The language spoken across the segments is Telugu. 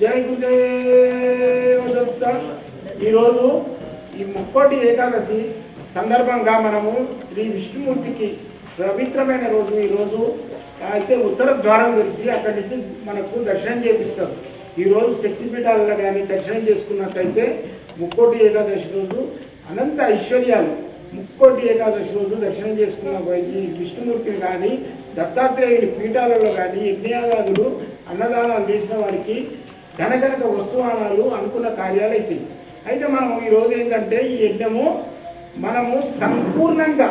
జై గురుదేవ దత్త ఈరోజు ఈ ముక్కోటి ఏకాదశి సందర్భంగా మనము శ్రీ విష్ణుమూర్తికి పవిత్రమైన రోజు ఈరోజు అయితే ఉత్తర ద్వారం తెరిచి అక్కడి నుంచి మనకు దర్శనం చేపిస్తారు. ఈరోజు శక్తిపీఠాలలో కానీ దర్శనం చేసుకున్నట్లయితే ముక్కోటి ఏకాదశి రోజు అనంత ఐశ్వర్యాలు. ముక్కోటి ఏకాదశి రోజు దర్శనం చేసుకున్న ఈ విష్ణుమూర్తిని కానీ దత్తాత్రేయుని పీఠాలలో కానీ యజ్ఞయాగాదులు అన్నదానాలు చేసిన వారికి ధనకనక వస్తువానాలు అనుకున్న కార్యాలు అవుతాయి అయితే మనం ఈరోజు ఏంటంటే ఈ యజ్ఞము మనము సంపూర్ణంగా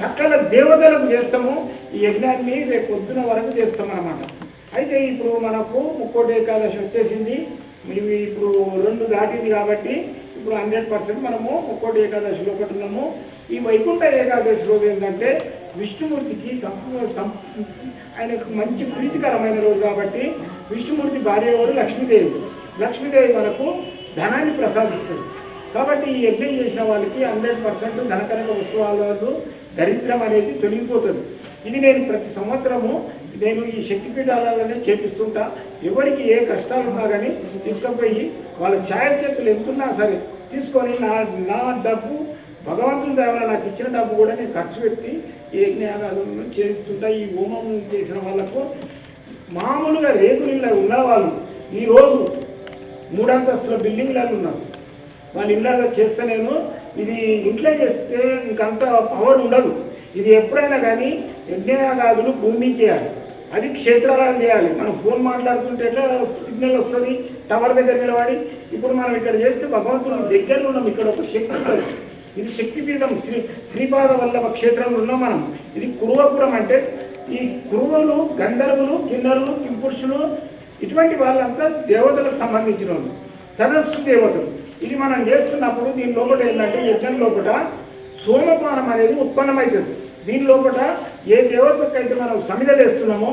సకల దేవతలకు చేస్తాము. ఈ యజ్ఞాన్ని రేపు పొద్దున వరకు చేస్తాం అన్నమాట అయితే ఇప్పుడు మనకు ముక్కోటి ఏకాదశి వచ్చేసింది. ఇవి ఇప్పుడు రెండు దాటింది కాబట్టి ఇప్పుడు హండ్రెడ్ పర్సెంట్ మనము ముక్కోటి ఏకాదశిలో ఒకటి ఉన్నాము ఈ వైకుంఠ ఏకాదశి రోజు ఏంటంటే విష్ణుమూర్తికి సం ఆయనకు మంచి ప్రీతికరమైన రోజు కాబట్టి విష్ణుమూర్తి భార్య ఎవరు? లక్ష్మీదేవి. లక్ష్మీదేవి మనకు ధనాన్ని ప్రసాదిస్తుంది. కాబట్టి ఈ యజ్ఞం చేసిన వాళ్ళకి హండ్రెడ్ పర్సెంట్ ధనకరక వస్తువులు దరిద్రం అనేది తొలగిపోతుంది. ఇది నేను ప్రతి సంవత్సరము నేను ఈ శక్తిపీఠాలలోనే చేపిస్తుంటా. ఎవరికి ఏ కష్టాలు ఉన్నా కానీ తీసుకుపోయి వాళ్ళ ఛాయాచేతులు ఎంతున్నా సరే తీసుకొని నా నా డబ్బు భగవంతుని దేవల నాకు ఇచ్చిన డబ్బు కూడా నేను ఖర్చు పెట్టి యజ్ఞారాధనలు చేస్తుంటే ఈ హోమం చేసిన వాళ్ళకు మామూలుగా రేకులిళ్ళ ఉన్న వాళ్ళు ఈరోజు మూడంతస్తుల బిల్డింగ్లలో ఉన్నారు. వాళ్ళ ఇళ్ళలో చేస్తే నేను ఇది ఇంట్లో చేస్తే ఇంకంత పవర్ ఉండదు. ఇది ఎప్పుడైనా కానీ యజ్ఞయాగాదులు భూమి చేయాలి. అది క్షేత్రాలను చేయాలి. మనం ఫోన్ మాట్లాడుతుంటే ఎట్లా సిగ్నల్ వస్తుంది? టవర్ దగ్గర నిలబడి ఇప్పుడు మనం ఇక్కడ చేస్తే భగవంతుడు దగ్గర ఉన్నాం. ఇక్కడ ఒక శక్తి ఉంటుంది ఇది శక్తిపీఠం శ్రీ శ్రీపాద వల్లభ క్షేత్రంలో ఉన్నాం మనం. ఇది కురువపురం అంటే ఈ కురువలు గంధర్వులు కిన్నరులు కింపురుషులు ఇటువంటి వాళ్ళంతా దేవతలకు సంబంధించిన వాళ్ళు తదస్సు దేవతలు. ఇది మనం చేస్తున్నప్పుడు దీని లోపల ఏంటంటే యజ్ఞం లోపల సోమపానం అనేది ఉత్పన్నమవుతుంది. దీని లోపల ఏ దేవతకైతే మనం సమిధలు వేస్తున్నామో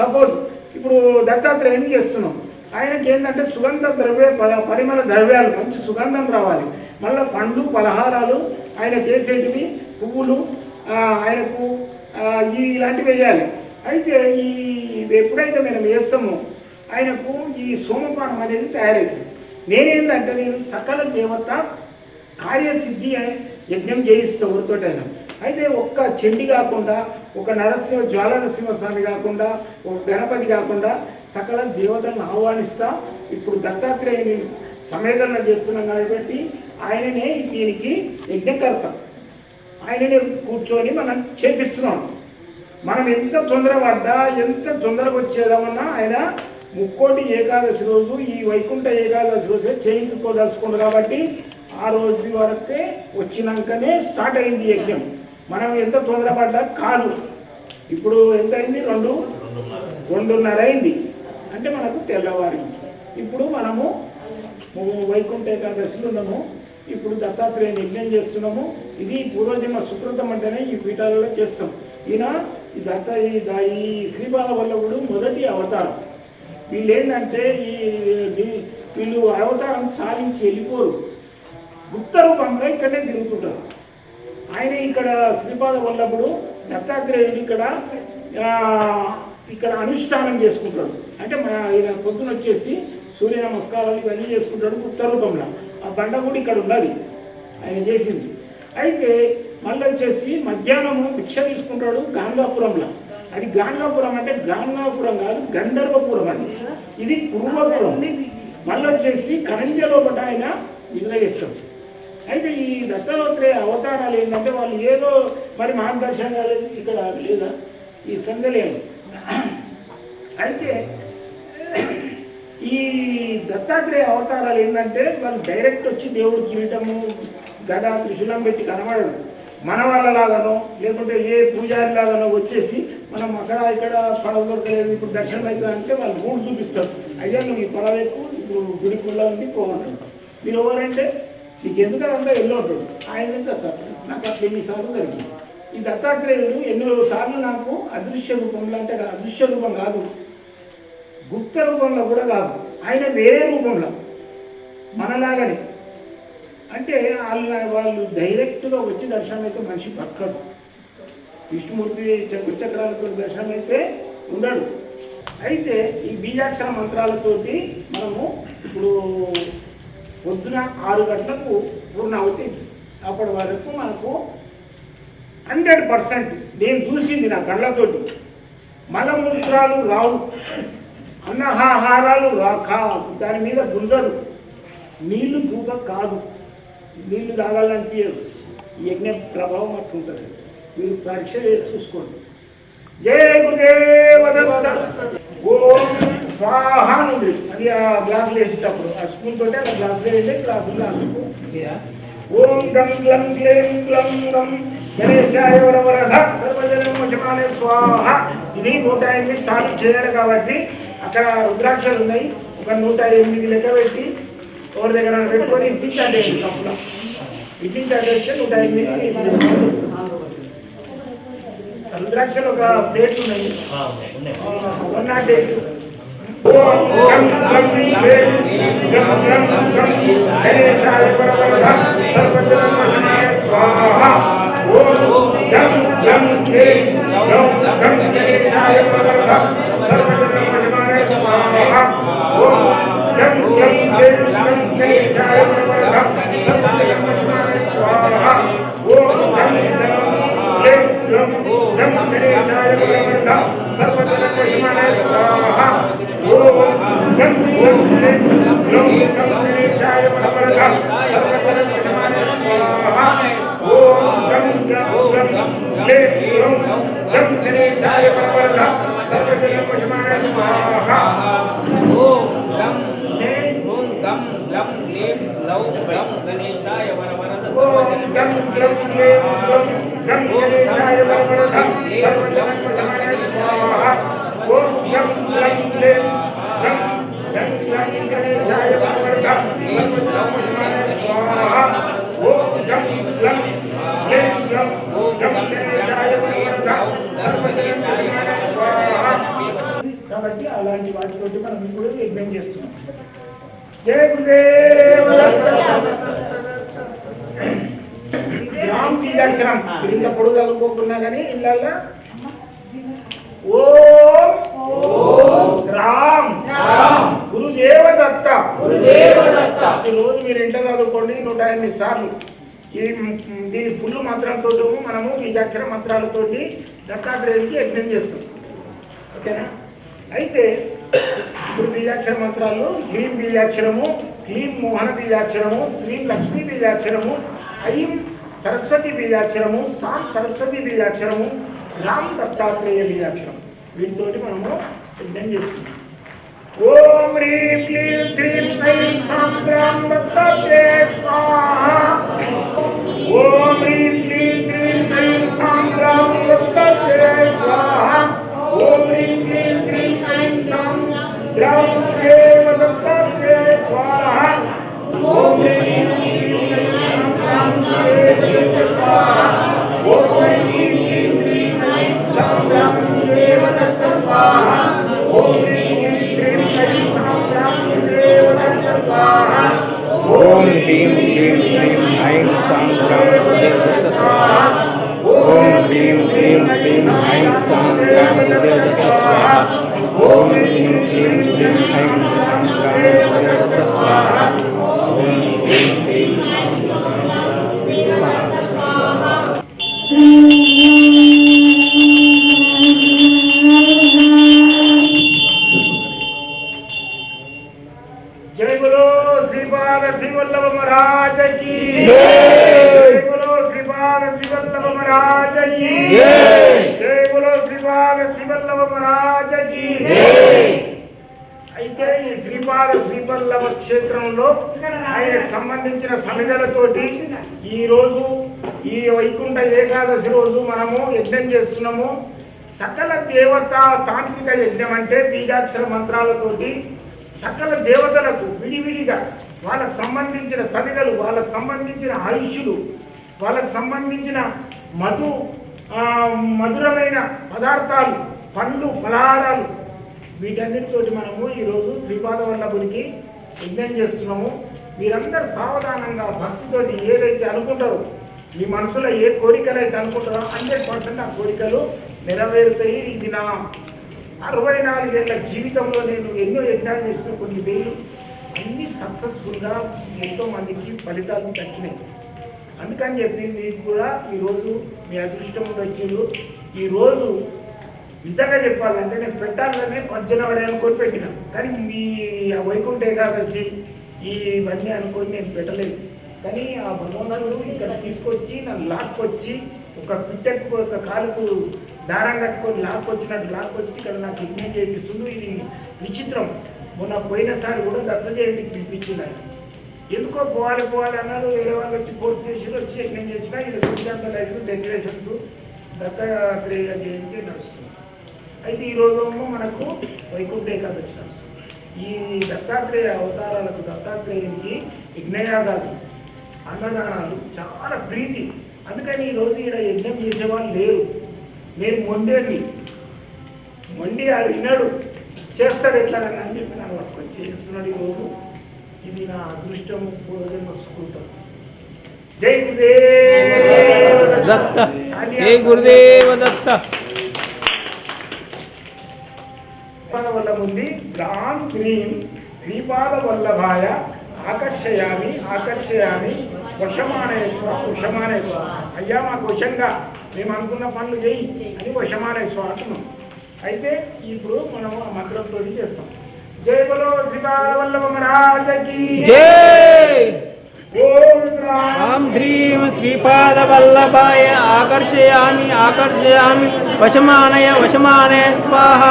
సపోజ్ ఇప్పుడు దత్తాత్రేయం చేస్తున్నాం. ఆయనకి ఏంటంటే సుగంధ ద్రవ్య పరిమళ ద్రవ్యాలు మంచి సుగంధం రావాలి. మళ్ళీ పండ్లు పలహారాలు ఆయన చేసేటివి పువ్వులు ఆయనకు ఇలాంటివి వేయాలి. అయితే ఈ ఎప్పుడైతే మనం వేస్తామో ఆయనకు ఈ సోమపానం అనేది తయారవుతుంది. నేనేంటంటే నేను సకల దేవత కార్యసిద్ధి యజ్ఞం చేయిస్తా ఎవరితోటైనా అయితే ఒక్క చెండి కాకుండా ఒక నరసింహ జ్వాల నరసింహస్వామి కాకుండా ఒక గణపతి కాకుండా సకల దేవతలను ఆహ్వానిస్తా. ఇప్పుడు దత్తాత్రేయుని సమేదన చేస్తున్నాం కాబట్టి ఆయననే దీనికి యజ్ఞకర్త. ఆయననే కూర్చొని మనం చేపిస్తున్నాం. మనం ఎంత తొందరపడ్డా ఎంత తొందరగా వచ్చేదామన్నా ఆయన ముక్కోటి ఏకాదశి రోజు ఈ వైకుంఠ ఏకాదశి రోజే చేయించుకోదలుచుకుంది కాబట్టి ఆ రోజు వరకే వచ్చినాకనే స్టార్ట్ అయింది యజ్ఞం. మనం ఎంత తొందరపడ్డా కాదు. ఇప్పుడు ఎంత అయింది రెండు రెండున్నర అయింది. అంటే మనకు తెల్లవారింది ఇప్పుడు మనము వైకుంఠ ఏకాదశిలో ఉన్నాము. ఇప్పుడు దత్తాత్రేయుని యజ్ఞం చేస్తున్నాము. ఇది పూర్వజన్మ సుకృతం అంటేనే ఈ పీఠాలలో చేస్తాం. ఈయన ఈ దత్త ఈ ద- శ్రీపాద వల్లభుడు మొదటి అవతారం. వీళ్ళు ఏంటంటే ఈ వీళ్ళు అవతారం సాధించి వెళ్ళిపోరు. గుప్త రూపంలో ఇక్కడే తిరుగుతుంటారు. ఆయన ఇక్కడ శ్రీపాద వల్లభుడు దత్తాత్రేయుడు ఇక్కడ ఇక్కడ అనుష్ఠానం చేసుకుంటాడు అంటే మన ఈయన పొద్దున వచ్చేసి సూర్య నమస్కారాలు ఇవన్నీ చేసుకుంటాడు గుప్త రూపంలో. ఆ బండ కూడా ఇక్కడ ఉన్నది. ఆయన చేసింది. అయితే మళ్ళీ వచ్చేసి మధ్యాహ్నము భిక్ష తీసుకుంటాడు గాంగాపురంలో అది గాంగాపురం అంటే గాంగాపురం కాదు గంధర్వపురం అది ఇది పూర్వపురం. మళ్ళీ వచ్చేసి కరంజ లోపల ఆయన నిద్ర చేస్తాడు. అయితే ఈ దత్తాత్రేయ అవతారాలు ఏంటంటే వాళ్ళు ఏదో మరి మార్గదర్శనం ఇక్కడ లేదా? ఈ సందలేము అయితే ఈ దత్తాత్రేయ అవతారాలు ఏంటంటే వాళ్ళు డైరెక్ట్ వచ్చి దేవుడు కిరీటము గద త్రిశూలం పెట్టి కనబడడు. మన వాళ్ళలాగానో లేకుంటే ఏ పూజారి లాగానో వచ్చేసి మనం అక్కడ ఇక్కడ పడవ దొరకలేదు ఇప్పుడు దర్శనం అవుతుంది అంటే వాళ్ళు మూడు చూపిస్తారు. అయ్యా నువ్వు ఈ పడవ ఎక్కువ ఇప్పుడు గుడి కుళ్ళ ఉంది పోగొట్టు మీరు ఎవరంటే నీకు ఎందుకు అంతా ఎల్లో ఉంటుంది? ఆయన దత్తాత్రేయుడు నాకు అట్లా ఎన్నిసార్లు జరిగింది. ఈ దత్తాత్రేయుడు ఎన్నో సార్లు నాకు అదృశ్య రూపంలో అంటే అదృశ్య రూపం కాదు. గుప్త రూపంలో కూడా కాదు. ఆయన వేరే రూపంలో. మనలాగానే. అంటే వాళ్ళ వాళ్ళు డైరెక్ట్గా వచ్చి దర్శనం అయితే మనిషి పక్కడు విష్ణుమూర్తి చక్రాలతో దర్శనం అయితే ఉండడు. అయితే ఈ బీజాక్షర మంత్రాలతోటి మనము ఇప్పుడు పొద్దున ఆరు గంటలకు పూర్ణ అవుతుంది అప్పటి వరకు మనకు హండ్రెడ్ పర్సెంట్ నేను చూసింది నా కళ్ళతోటి. మలమూత్రాలు రావు. అన్నహాహారాలు దాని మీద గుంజలు నీళ్ళు దూక కాదు. నీళ్ళు తాగాలనిపించదు ఈ యజ్ఞ ప్రభావం అట్లుంటుంది మీరు పరీక్ష చేసి చూసుకోండి. జయ గురుదేవ దత్త. ఓం స్వాహ నుండి అది ఆ గ్లాసులు వేసేటప్పుడు. ఆ స్పూన్ తోటి ఆ గ్లాసులో వేసి గ్లాసులో ఓం గం గ్లం క్లీం గ్లం గం గణేశాయ వరవరధ సర్వజనం వశమానే స్వాహ. ఇది నూట ఎనిమిది సార్లు చేయాలి కాబట్టి అక్కడ రుద్రాక్షలు ఉన్నాయి ఒక నూట ఎనిమిది లెక్క పెట్టి ఎవరి దగ్గర పెట్టుకొని ఇప్పించండి కప్పులో ఇప్పించేస్తే నూట ఎనిమిది రుద్రాక్షలు ఒక ప్లేట్ ఉన్నాయి వన్ నాట్ ఎయిట్ ఓం గం గం క్లీం గం గం గం గణేశాయ వరవరధ సర్వజనం వశమానే స్వాహ ఓం గం గం క్లీం గం గం గణేశాయ వరవరధ సర్వజనం వశమానే స్వాహ ఓం గం గం క్లీం గం గణేశాయ వరవరధ సర్వజనం వశమానే స్వాహ ఓం గం గం క్లీం గం గం గణేశాయ వరవరధ సర్వజనం వశమానే స్వాహ ఓం గం గం క్లీం గం గం గణేశాయ వరవరధ సర్వజనం వశమానే స్వాహ ఓం గం గం గం క్లీం గం గం గణేశాయ వరవరధ సర్వజనం వశమానే స్వాహ ఓం గం ఓం గం గం లేం లౌ గం గణేశాయ వరవరద ఓం గం గం క్లీం గం గం గణేశాయ వరవరధ సర్వజనం వశమానే స్వాహ ఓం గం గం క్లీం గం గం గం గణేశాయ వరవరధ సర్వజనం వశమానే స్వాహ ఓం గం గం క్లీం గం గం గణేశాయ వరవరధ సర్వజనం వశమానే స్వాహ కాబట్టి అలాంటి వాటితోటి మనం ఇప్పుడు యజ్ఞం చేస్తున్నాం జయ గురుదేవ. రామ్ బీజాక్షరం ఇంత పొడుగు చదువుకోకున్నా కానీ ఇళ్ళల్లో ఓం రామ్. గురుదేవ దత్త రోజు మీరు ఇంట్లో చదువుకోండి నూట ఎనిమిది సార్లు. ఈ దీని ఫుల్ మంత్రంతో మనము బీజాక్షర మంత్రాలతోటి దత్తాత్రేయుడికి యజ్ఞం చేస్తాం. ఓకేనా? అయితే ఇప్పుడు బీజాక్షర మంత్రాలు హ్రీం బీజాక్షరము క్లీం మోహన బీజాక్షరము శ్రీం లక్ష్మీ బీజాక్షరము ఐం సరస్వతి బీజాక్షరము సాం సరస్వతి బీజాక్షరము రామ్ దత్తాత్రేయ బీజాక్షరం. వీటితోటి మనము యజ్ఞం చేస్తున్నాం ఓం హ్రీం క్లీం శ్రీం ఐం సాం రామ్ దత్తాత్రేయ స్వాహ ఐం సాం గ్రామ దేవదత్త స్వాహ ఓం హ్రీం క్లీం శ్రీం ఐం సాం అయితే ఈ శ్రీపాద శ్రీవల్లభ క్షేత్రంలో ఆయనకు సంబంధించిన సమిధలతోటి ఈ రోజు ఈ వైకుంఠ ఏకాదశి రోజు మనము యజ్ఞం చేస్తున్నాము. సకల దేవత తాంత్రిక యజ్ఞం అంటే బీజాక్షర మంత్రాలతోటి సకల దేవతలకు విడివిడిగా వాళ్ళకు సంబంధించిన సమిధలు వాళ్ళకు సంబంధించిన ఆయుష్యులు వాళ్ళకు సంబంధించిన మధు మధురమైన పదార్థాలు పండ్లు ఫలహారాలు వీటన్నిటితోటి మనము ఈరోజు శ్రీపాద వల్లభుడికి యజ్ఞం చేస్తున్నాము. మీరందరూ సావధానంగా భక్తితోటి ఏదైతే అనుకుంటారో మీ మనసులో ఏ కోరికలు అయితే అనుకుంటారో హండ్రెడ్ పర్సెంట్ ఆ కోరికలు నెరవేరుతాయి. ఇది నా అరవై నాలుగేళ్ళ జీవితంలో నేను ఎన్నో యజ్ఞాలు చేసిన కొన్ని వేలు అన్నీ సక్సెస్ఫుల్గా ఎంతో మందికి ఫలితాలు తగ్గినాయి అందుకని చెప్పి మీకు కూడా ఈరోజు మీ అదృష్టం వచ్చిండు ఈరోజు నిజంగా చెప్పాలంటే నేను పెట్టాలనే జనవరి అనుకొని పెట్టిన. కానీ మీ ఆ వైకుంఠ ఏకాదశి ఈ ఇవన్నీ అనుకొని నేను పెట్టలేదు. కానీ ఆ భగవంతుడు ఇక్కడ తీసుకొచ్చి నన్ను లాక్కొచ్చి ఒక పిట్టకు ఒక కాలుకు దారం కట్టుకొని లాక్కొచ్చినట్టు లాక్కొచ్చి ఇక్కడ నాకు యజ్ఞం చేపిస్తుండు ఇది విచిత్రం. మొన్న పోయినసారి కూడా దత్త జయంతికి పిలిపించింది ఎందుకో పోవాలి పోవాలి అన్నారు. వేరే వాళ్ళు వచ్చి ఫోర్స్ చేసి వచ్చి యజ్ఞం చేసినా ఇది రోజంతా లైఫ్ డెకరేషన్స్ దత్తాత్రేయ జయంతి నడుస్తుంది. అయితే ఈ రోజేమో మనకు వైకుంఠ ఏకాదశి. ఈ దత్తాత్రేయ అవతారాలకు దత్తాత్రేయునికి యజ్ఞయాగాలు అన్నదానాలు చాలా ప్రీతి. అందుకని ఈ రోజు ఇక్కడ యజ్ఞం చేసేవాళ్ళు లేరు. నేను మొండేది. మొండి ఆడు విన్నాడు. చేస్తాడు ఎట్లా అని చెప్పి నన్ను పట్టుకొని చేస్తున్నాడు ఈ రోజు. ఇది నా అదృష్టం పూర్వజన్మ సుకృతం. జై గురుదేవ దత్త. జై గురుదేవ దత్త. శ్రీపాద వల్లభ ఉంది గ్రాం గ్రీం శ్రీపాద వల్లభాయ ఆకర్షయామి ఆకర్షయామి వశమానేశ్వర వశమానేశ్వర అయ్యా మాకు వశంగా మేము అనుకున్న పనులు చేయి అని వశమానేశ్వర అంటున్నాం. అయితే ఇప్పుడు మనం ఆ మంత్రంతో చేస్తాం. జై బలో శ్రీపాద వల్లభ మహారాజకి జై! ఓం శ్రీపాదవల్లభాయ ఆకర్షయామి ఆకర్షయామి వశమానయ వశమానయ స్వాహ.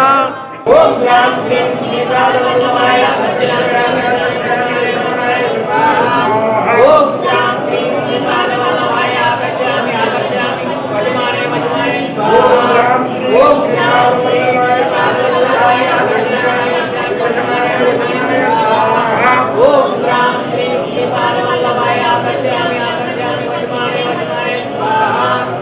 ఓం గ్రాం గ్రీం శ్రీపాద వల్లభాయ